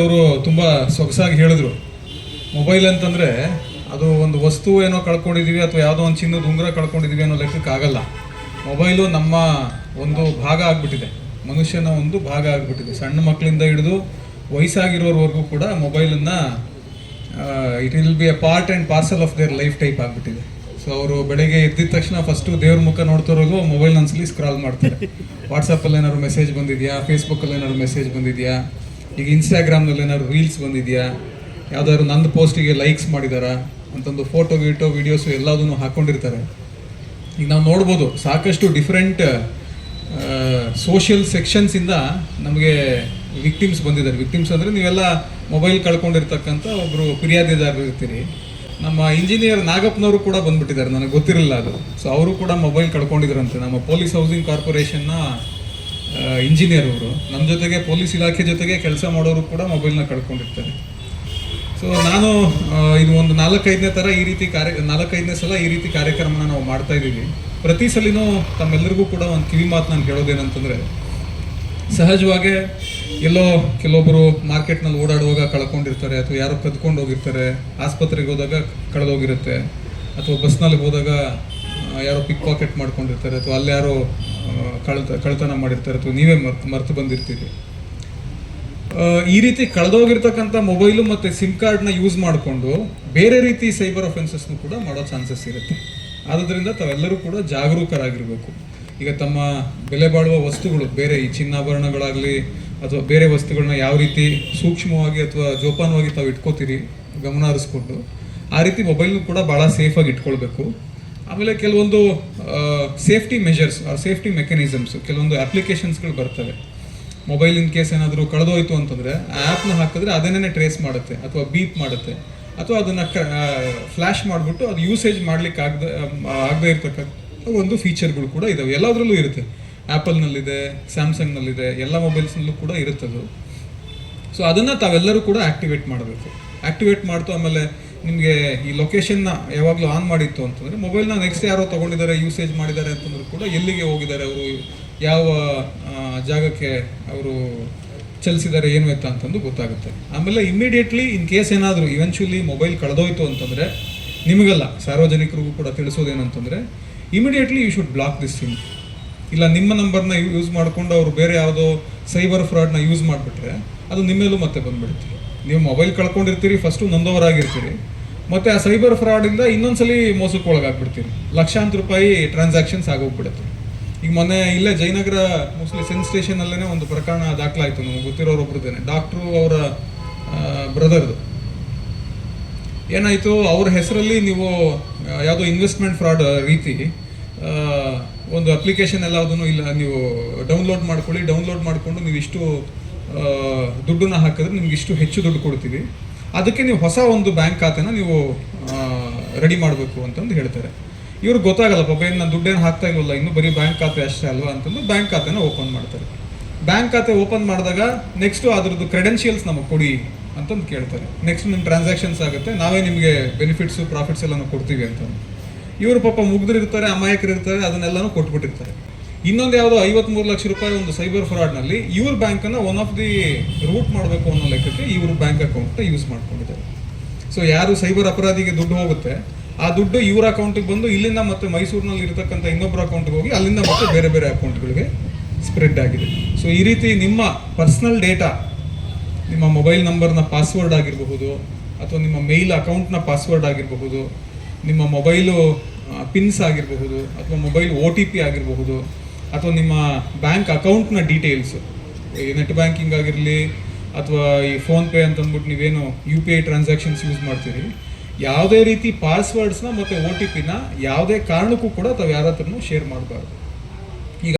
ಅವರು ತುಂಬ ಸೊಗಸಾಗಿ ಹೇಳಿದ್ರು. ಮೊಬೈಲ್ ಅಂತಂದರೆ ಅದು ಒಂದು ವಸ್ತು ಏನೋ ಕಳ್ಕೊಂಡಿದ್ದೀವಿ ಅಥವಾ ಯಾವುದೋ ಒಂದು ಚಿನ್ನದ ಉಂಗುರ ಕಳ್ಕೊಂಡಿದ್ದೀವಿ ಅನ್ನೋ ಲೆಕ್ಕಕ್ಕೆ ಆಗಲ್ಲ. ಮೊಬೈಲು ನಮ್ಮ ಒಂದು ಭಾಗ ಆಗಿಬಿಟ್ಟಿದೆ. ಮನುಷ್ಯನ ಒಂದು ಭಾಗ ಆಗಿಬಿಟ್ಟಿದೆ. ಸಣ್ಣ ಮಕ್ಕಳಿಂದ ಹಿಡಿದು ವಯಸ್ಸಾಗಿರೋರ್ವರೆಗೂ ಕೂಡ ಮೊಬೈಲನ್ನು it will be a part and parcel of their life type ಆಗಿಬಿಟ್ಟಿದೆ. ಸೊ ಅವರು ಬೆಳಗ್ಗೆ ಎದ್ದಿದ ತಕ್ಷಣ ಫಸ್ಟು ದೇವ್ರ ಮುಖ ನೋಡ್ತಿರೋದು ಮೊಬೈಲ್ ಅನ್ಸಲಿ ಸ್ಕ್ರಾಲ್ ಮಾಡ್ತಾರೆ. ವಾಟ್ಸಪ್ಪಲ್ಲಿ ಏನಾದ್ರು ಮೆಸೇಜ್ ಬಂದಿದೆಯಾ? ಫೇಸ್ಬುಕ್ಕಲ್ಲಿ ಏನಾದ್ರು ಮೆಸೇಜ್ ಬಂದಿದೆಯಾ? ಈಗ ಇನ್ಸ್ಟಾಗ್ರಾಮ್ನಲ್ಲಿ ಏನಾದ್ರು ರೀಲ್ಸ್ ಬಂದಿದೆಯಾ? ಯಾವ್ದಾದ್ರು ನಂದು ಪೋಸ್ಟಿಗೆ ಲೈಕ್ಸ್ ಮಾಡಿದಾರಾ? ಅಂತಂದು ಫೋಟೋ ಗೀಟೋ ವೀಡಿಯೋಸು ಎಲ್ಲದನ್ನು ಹಾಕೊಂಡಿರ್ತಾರೆ. ಈಗ ನಾವು ನೋಡ್ಬೋದು, ಸಾಕಷ್ಟು ಡಿಫ್ರೆಂಟ್ ಸೋಷಿಯಲ್ ಸೆಕ್ಷನ್ಸಿಂದ ನಮಗೆ ವಿಕ್ಟಿಮ್ಸ್ ಬಂದಿದ್ದಾರೆ. ವಿಕ್ಟಿಮ್ಸ್ ಅಂದರೆ ನೀವೆಲ್ಲ ಮೊಬೈಲ್ ಕಳ್ಕೊಂಡಿರ್ತಕ್ಕಂಥ ಒಬ್ಬರು ಫಿರ್ಯಾದಿದಾರರು ಇರ್ತೀರಿ. ನಮ್ಮ ಇಂಜಿನಿಯರ್ ನಾಗಪ್ಪನವರು ಕೂಡ ಬಂದ್ಬಿಟ್ಟಿದ್ದಾರೆ, ನನಗೆ ಗೊತ್ತಿರಲಿಲ್ಲ ಅದು. ಸೊ ಅವರು ಕೂಡ ಮೊಬೈಲ್ ಕಳ್ಕೊಂಡಿದ್ರಂತೆ ನಮ್ಮ ಪೊಲೀಸ್ ಹೌಸಿಂಗ್ ಕಾರ್ಪೊರೇಷನ್ನ ಇಂಜಿನಿಯರ್ ಅವರು. ನಮ್ಮ ಜೊತೆಗೆ ಪೊಲೀಸ್ ಇಲಾಖೆ ಜೊತೆಗೆ ಕೆಲಸ ಮಾಡೋರು ಕೂಡ ಮೊಬೈಲ್ನ ಕಳ್ಕೊಂಡಿರ್ತಾರೆ. ಸೊ ನಾನು ಇದು ಒಂದು ನಾಲ್ಕೈದನೇ ಥರ ಈ ರೀತಿ ಕಾರ್ಯ, ನಾಲ್ಕೈದನೇ ಸಲ ಈ ರೀತಿ ಕಾರ್ಯಕ್ರಮನ ನಾವು ಮಾಡ್ತಾ ಇದ್ದೀವಿ. ಪ್ರತಿ ಸಲಿನೂ ತಮ್ಮೆಲ್ಲರಿಗೂ ಕೂಡ ಒಂದು ಕಿವಿ ಮಾತು ನಾನು ಕೇಳೋದೇನಂತಂದರೆ, ಸಹಜವಾಗಿ ಎಲ್ಲೋ ಕೆಲವೊಬ್ಬರು ಮಾರ್ಕೆಟ್ನಲ್ಲಿ ಓಡಾಡುವಾಗ ಕಳ್ಕೊಂಡಿರ್ತಾರೆ, ಅಥವಾ ಯಾರೋ ಕದ್ಕೊಂಡು ಹೋಗಿರ್ತಾರೆ ಆಸ್ಪತ್ರೆಗೆ ಹೋದಾಗ ಕಳೆದೋಗಿರುತ್ತೆ, ಅಥವಾ ಬಸ್ನಲ್ಲಿ ಹೋದಾಗ ಯಾರೋ ಪಿಕ್ ಪಾಕೆಟ್ ಮಾಡ್ಕೊಂಡಿರ್ತಾರೆ ಅಥವಾ ಅಲ್ಲಿ ಯಾರೋ ಕಳ್ತ, ಕಳ್ತನ ಮಾಡಿರ್ತಾರೆ ಅಥವಾ ನೀವೇ ಮರ್ತು ಮರ್ತು ಬಂದಿರ್ತೀರಿ. ಈ ರೀತಿ ಕಳೆದೋಗಿರ್ತಕ್ಕಂಥ ಮೊಬೈಲು ಮತ್ತು ಸಿಮ್ ಕಾರ್ಡ್ನ ಯೂಸ್ ಮಾಡಿಕೊಂಡು ಬೇರೆ ರೀತಿ ಸೈಬರ್ ಅಫೆನ್ಸಸ್ನು ಕೂಡ ಮಾಡೋ ಚಾನ್ಸಸ್ ಇರುತ್ತೆ. ಆದ್ದರಿಂದ ತಾವೆಲ್ಲರೂ ಕೂಡ ಜಾಗರೂಕರಾಗಿರಬೇಕು. ಈಗ ತಮ್ಮ ಬೆಲೆ ಬಾಳುವ ವಸ್ತುಗಳು, ಬೇರೆ ಈ ಚಿನ್ನಾಭರಣಗಳಾಗಲಿ ಅಥವಾ ಬೇರೆ ವಸ್ತುಗಳನ್ನ ಯಾವ ರೀತಿ ಸೂಕ್ಷ್ಮವಾಗಿ ಅಥವಾ ಜೋಪಾನವಾಗಿ ತಾವು ಇಟ್ಕೋತೀರಿ, ಗಮನ ಹರಿಸ್ಕೊಂಡು, ಆ ರೀತಿ ಮೊಬೈಲ್ನು ಕೂಡ ಭಾಳ ಸೇಫಾಗಿ ಇಟ್ಕೊಳ್ಬೇಕು. ಆಮೇಲೆ ಕೆಲವೊಂದು ಸೇಫ್ಟಿ ಮೆಷರ್ಸ್ ಸೇಫ್ಟಿ ಮೆಕ್ಯಾನಿಸಮ್ಸ್ ಕೆಲವೊಂದು ಅಪ್ಲಿಕೇಶನ್ಸ್ಗಳು ಬರ್ತವೆ. ಮೊಬೈಲ್ ಇನ್ ಕೇಸ್ ಏನಾದರೂ ಕಳೆದೋಯ್ತು ಅಂತಂದರೆ, ಆ ಆ್ಯಪ್ನ ಹಾಕಿದ್ರೆ ಅದನ್ನೇ ಟ್ರೇಸ್ ಮಾಡುತ್ತೆ, ಅಥವಾ ಬೀಪ್ ಮಾಡುತ್ತೆ, ಅಥವಾ ಅದನ್ನು ಫ್ಲ್ಯಾಶ್ ಮಾಡಿಬಿಟ್ಟು ಅದು ಯೂಸೇಜ್ ಮಾಡ್ಲಿಕ್ಕೆ ಆಗದೆ ಆಗದೆ ಇರ್ತಕ್ಕಂಥ ಒಂದು ಫೀಚರ್ಗಳು ಕೂಡ ಇದಾವೆ. ಎಲ್ಲದರಲ್ಲೂ ಇರುತ್ತೆ. ಆ್ಯಪಲ್ನಲ್ಲಿದೆ ಸ್ಯಾಮ್ಸಂಗ್ನಲ್ಲಿದೆ ಎಲ್ಲ ಮೊಬೈಲ್ಸ್ನಲ್ಲೂ ಕೂಡ ಇರುತ್ತದು. ಸೊ ಅದನ್ನು ತಾವೆಲ್ಲರೂ ಕೂಡ ಆಕ್ಟಿವೇಟ್ ಮಾಡಬೇಕು. ಆಕ್ಟಿವೇಟ್ ಮಾಡ್ತು ಆಮೇಲೆ ನಿಮಗೆ ಈ ಲೊಕೇಶನ್ನ ಯಾವಾಗಲೂ ಆನ್ ಮಾಡಿತ್ತು ಅಂತಂದರೆ ಮೊಬೈಲ್ನ ನೆಕ್ಸ್ಟ್ ಯಾರೋ ತೊಗೊಂಡಿದ್ದಾರೆ ಯೂಸೇಜ್ ಮಾಡಿದ್ದಾರೆ ಅಂತಂದ್ರೂ ಕೂಡ ಎಲ್ಲಿಗೆ ಹೋಗಿದ್ದಾರೆ ಅವರು, ಯಾವ ಜಾಗಕ್ಕೆ ಅವರು ಚಲಿಸಿದ್ದಾರೆ, ಏನು ಎತ್ತ ಅಂತಂದು ಗೊತ್ತಾಗುತ್ತೆ. ಆಮೇಲೆ ಇಮಿಡಿಯೇಟ್ಲಿ ಇನ್ ಕೇಸ್ ಏನಾದರೂ ಇವೆಂಚುಲಿ ಮೊಬೈಲ್ ಕಳೆದೋಯ್ತು ಅಂತಂದರೆ ನಿಮಗಲ್ಲ, ಸಾರ್ವಜನಿಕರಿಗೂ ಕೂಡ ತಿಳಿಸೋದೇನಂತಂದರೆ immediately you should block this SIM ಇಲ್ಲ, ನಿಮ್ಮ ನಂಬರ್ನ ಯೂಸ್ ಮಾಡಿಕೊಂಡು ಅವರು ಬೇರೆ ಯಾವುದೋ ಸೈಬರ್ ಫ್ರಾಡ್ನ ಯೂಸ್ ಮಾಡಿಬಿಟ್ರೆ ಅದು ನಿಮ್ಮೇಲೂ ಮತ್ತೆ ಬಂದ್ಬಿಡುತ್ತೆ. ನೀವು ಮೊಬೈಲ್ ಕಳ್ಕೊಂಡಿರ್ತೀರಿ ಫಸ್ಟು ನೊಂದವರಾಗಿರ್ತೀರಿ. ಮತ್ತೆ ಆ ಸೈಬರ್ ಫ್ರಾಡಿಂದ ಇನ್ನೊಂದ್ಸಲಿ ಮೋಸಕ್ಕೆ ಒಳಗಾಗ್ಬಿಡ್ತೀರಿ ಲಕ್ಷಾಂತರ ರೂಪಾಯಿ ಟ್ರಾನ್ಸಾಕ್ಷನ್ಸ್ ಆಗೋಗ್ಬಿಡುತ್ತೆ. ಈಗ ಮೊನ್ನೆ ಇಲ್ಲೇ ಜಯನಗರ ಮೋಸ್ಟ್ಲಿ ಸೆನ್ ಸ್ಟೇಷನಲ್ಲೇ ಒಂದು ಪ್ರಕರಣ ದಾಖಲಾಯಿತು, ನಮಗೆ ಗೊತ್ತಿರೋರೊಬ್ರದ್ದೇನೆ ಡಾಕ್ಟ್ರು ಅವರ ಬ್ರದರ್ದು ಏನಾಯಿತು, ಅವ್ರ ಹೆಸರಲ್ಲಿ ನೀವು ಯಾವುದೋ ಇನ್ವೆಸ್ಟ್ಮೆಂಟ್ ಫ್ರಾಡ್ ರೀತಿ ಒಂದು ಅಪ್ಲಿಕೇಶನ್ ಎಲ್ಲದನ್ನು ಇಲ್ಲ, ನೀವು ಡೌನ್ಲೋಡ್ ಮಾಡ್ಕೊಳ್ಳಿ ಡೌನ್ಲೋಡ್ ಮಾಡಿಕೊಂಡು ನೀವು ಇಷ್ಟು ದುಡ್ಡನ್ನ ಹಾಕಿದ್ರೆ ನಿಮ್ಗೆ ಇಷ್ಟು ಹೆಚ್ಚು ದುಡ್ಡು ಕೊಡ್ತೀವಿ. ಅದಕ್ಕೆ ನೀವು ಹೊಸ ಒಂದು ಬ್ಯಾಂಕ್ ಖಾತೆನ ನೀವು ರೆಡಿ ಮಾಡಬೇಕು ಅಂತಂದು ಹೇಳ್ತಾರೆ. ಇವ್ರಿಗೆ ಗೊತ್ತಾಗಲ್ಲ, ಪಾಪ ಏನು ನಾನು ದುಡ್ಡೇನು ಹಾಕ್ತಾ ಇಲ್ಲ ಇನ್ನು ಬರೀ ಬ್ಯಾಂಕ್ ಖಾತೆ ಅಷ್ಟೇ ಅಲ್ವಾ ಅಂತಂದು ಬ್ಯಾಂಕ್ ಖಾತೆನ ಓಪನ್ ಮಾಡ್ತಾರೆ. ಬ್ಯಾಂಕ್ ಖಾತೆ ಓಪನ್ ಮಾಡಿದಾಗ ನೆಕ್ಸ್ಟು ಅದ್ರದ್ದು ಕ್ರೆಡೆನ್ಷಿಯಲ್ಸ್ ನಮಗೆ ಕೊಡಿ ಅಂತಂದು ಕೇಳ್ತಾರೆ. ನೆಕ್ಸ್ಟ್ ನಿಮ್ಮ ಟ್ರಾನ್ಸಾಕ್ಷನ್ಸ್ ಆಗುತ್ತೆ, ನಾವೇ ನಿಮಗೆ ಬೆನಿಫಿಟ್ಸು, ಪ್ರಾಫಿಟ್ಸ್ ಎಲ್ಲನೂ ಕೊಡ್ತೀವಿ ಅಂತಂದು. ಇವರು ಪಾಪ ಮುಗ್ಧರಿರ್ತಾರೆ ಅಮಾಯಕರು ಇರ್ತಾರೆ ಅದನ್ನೆಲ್ಲನೂ ಕೊಟ್ಬಿಟ್ಟಿರ್ತಾರೆ. ಇನ್ನೊಂದು ಯಾವುದೋ ಐವತ್ಮೂರು ಲಕ್ಷ ರೂಪಾಯಿ ಒಂದು ಸೈಬರ್ ಫ್ರಾಡ್ನಲ್ಲಿ ಇವ್ರ ಬ್ಯಾಂಕನ್ನು ಒನ್ ಆಫ್ ದಿ ರೂಟ್ ಮಾಡಬೇಕು ಅನ್ನೋ ಲೆಕ್ಕಕ್ಕೆ ಇವ್ರ ಬ್ಯಾಂಕ್ ಅಕೌಂಟ್ನ ಯೂಸ್ ಮಾಡ್ಕೊಂಡಿದ್ದಾರೆ. ಸೊ ಯಾರು ಸೈಬರ್ ಅಪರಾಧಿಗೆ ದುಡ್ಡು ಹೋಗುತ್ತೆ, ಆ ದುಡ್ಡು ಇವ್ರ ಅಕೌಂಟಿಗೆ ಬಂದು ಇಲ್ಲಿಂದ ಮತ್ತೆ ಮೈಸೂರಿನಲ್ಲಿ ಇರತಕ್ಕಂಥ ಇನ್ನೊಬ್ಬರ ಅಕೌಂಟ್ಗೆ ಹೋಗಿ ಅಲ್ಲಿಂದ ಮತ್ತೆ ಬೇರೆ ಬೇರೆ ಅಕೌಂಟ್ಗಳಿಗೆ ಸ್ಪ್ರೆಡ್ ಆಗಿದೆ. ಸೊ ಈ ರೀತಿ ನಿಮ್ಮ ಪರ್ಸನಲ್ ಡೇಟಾ ನಿಮ್ಮ ಮೊಬೈಲ್ ನಂಬರ್ನ ಪಾಸ್ವರ್ಡ್ ಆಗಿರಬಹುದು, ಅಥವಾ ನಿಮ್ಮ ಮೇಲ್ ಅಕೌಂಟ್ನ ಪಾಸ್ವರ್ಡ್ ಆಗಿರಬಹುದು, ನಿಮ್ಮ ಮೊಬೈಲು ಪಿನ್ಸ್ ಆಗಿರಬಹುದು, ಅಥವಾ ಮೊಬೈಲ್ ಒ ಟಿ ಪಿ ಆಗಿರಬಹುದು ಅಥವಾ ನಿಮ್ಮ ಬ್ಯಾಂಕ್ ಅಕೌಂಟ್ನ ಡೀಟೇಲ್ಸು ಈ ನೆಟ್ ಬ್ಯಾಂಕಿಂಗ್ ಆಗಿರಲಿ ಅಥವಾ ಈ ಫೋನ್ಪೇ ಅಂತಂದ್ಬಿಟ್ಟು ನೀವೇನು U P I transactions use ಮಾಡ್ತೀರಿ, ಯಾವುದೇ ರೀತಿ ಪಾಸ್ವರ್ಡ್ಸ್ನ ಮತ್ತು ಒ ಟಿ ಪಿನ ಯಾವುದೇ ಕಾರಣಕ್ಕೂ ಕೂಡ ತಾವು ಯಾರ ಶೇರ್ ಮಾಡಬಾರ್ದು.